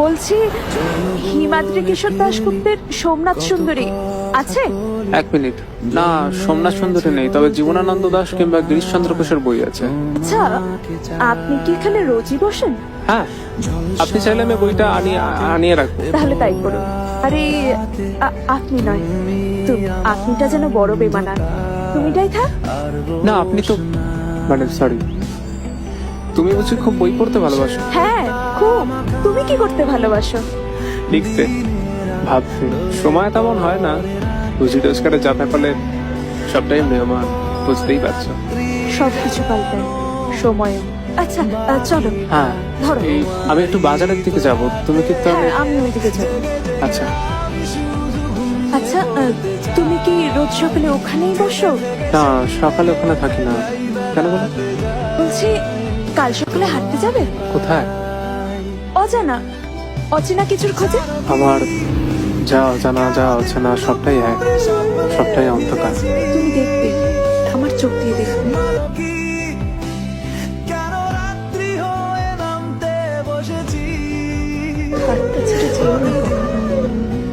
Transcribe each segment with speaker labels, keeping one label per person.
Speaker 1: বলছি হিমাদ্রি কিশোর দাশগুপ্তের সোমনাথ সুন্দরী আছে?
Speaker 2: এক মিনিট। না সোমনাথ সুন্দরী নেই তবে জীবনানন্দ দাস কিংবা গিরিশচন্দ্র ঘোষের বই আছে।
Speaker 1: আচ্ছা আপনি কি এখানে রোজই বসেন?
Speaker 2: হ্যাঁ আপনি চাইলে আমি বইটা আনিয়ে আনিয়ে রাখব।
Speaker 1: তাহলে তাই করুন। আরে আপনি নয় আপনিটা যেন বড় বেমানান। তুমিটাই থাক
Speaker 2: না আপনি তো মানে সরি তুমি বুঝি খুব বই পড়তে ভালোবাসো।
Speaker 1: হ্যাঁ খুব তুমি কি করতে ভালোবাসো?
Speaker 2: লিখতে। ভাবতে সময় তেমন হয় না। বুঝি রোজগারে যা ব্যাপারে সবটাই মেহমান বুঝতেই পারছ।
Speaker 1: সব কিছু পাল্টায় সময়ও আচ্ছা চলো।
Speaker 2: হ্যাঁ
Speaker 1: ধরো।
Speaker 2: আমি একটু বাজারের দিকে যাব। তুমি কি
Speaker 1: হ্যাঁ আমি ওইদিকে যাব।
Speaker 2: আচ্ছা।
Speaker 1: আচ্ছা তুমি কি রোজ সকালে ওখানেই বসো?
Speaker 2: না সকালে ওখানে থাকি না। কেন বলো?
Speaker 1: বলছি কাল সকালে হাঁটতে যাবে?
Speaker 2: কোথায়?
Speaker 1: অজানা অচেনা কিছুর খোঁজে?
Speaker 2: আমার যা অজানা যা অচেনা সবটাই এক সবটাই অন্ধকার।
Speaker 1: তুমি দেখবে আমার চোখ দিয়ে দেখবে।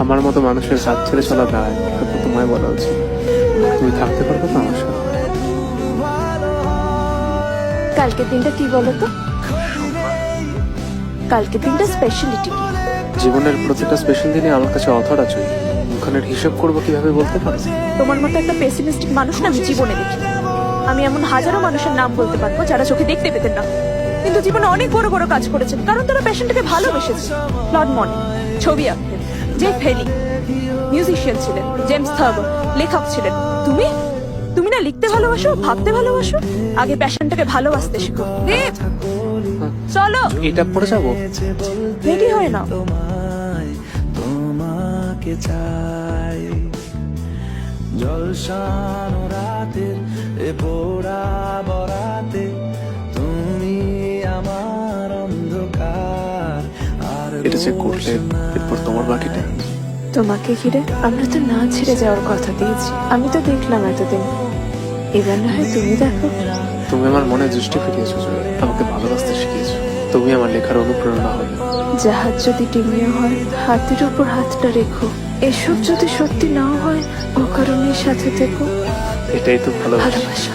Speaker 2: আমার মতো মানুষের সাথ ছেড়ে চলা দায় হয়তো তোমায় বলা উচিত। তুমি থাকতে পারবে তো আমার সাথে?
Speaker 1: কালকের দিনটা কি বলো তো? কালকের দিনটা স্পেশালিটি কি?
Speaker 2: জীবনের প্রতিটা স্পেশাল দিনে আমার কাছে অথর আছে। ওখানের হিসাব করব কীভাবে বলতে পারো?
Speaker 1: তোমার মতো একটা পেসিমিস্টিক মানুষ না আমি জীবনে দেখি। আমি এমন হাজারো মানুষের নাম বলতে পারব যারা চোখে দেখতে পেতেন না। কিন্তু জীবনে অনেক বড় বড় কাজ করেছেন কারণ তারা পেশেন্টকে ভালোবেসেছে। ক্লড মনি ছবি আঁকতেন যে ফেলি মিউজিশিয়ান ছিলেন জেমস থার্বো লেখক ছিলেন। তুমি? তুমি না লিখতে ভালোবাসো ভাবতে ভালোবাসো? আগে প্যাশনটাকে ভালোবাসতে শিখো।
Speaker 2: এটা পড়ে যাব।
Speaker 1: রেডি হয় না।
Speaker 3: তোমায় তোমাকে চাই। জলসানো রাতের এ পোড়া বরাতে তুমি আমার অন্ধকার। আর
Speaker 2: এটা যে করলে এরপর তোমার বাকিটা।
Speaker 1: তোমাকে ঘিরে আমরা তো না ছেড়ে যাওয়ার কথা দিয়েছি। আমি তো দেখলাম এতদিন। এবার না হয় তুমি দেখো।
Speaker 2: তুমি আমার মনে দৃষ্টি ফিরিয়েছো আমাকে ভালোবাসতে শিখিয়েছো। তুমি আমার লেখার অনুপ্রেরণা হবে
Speaker 1: জাহাজ যদি ডিমিয়ে হয় হাতের উপর হাতটা রেখো। এসব যদি সত্যি নাও হয় ও কারণে সাথে দেখো
Speaker 2: এটাই তো ভালোবাসা।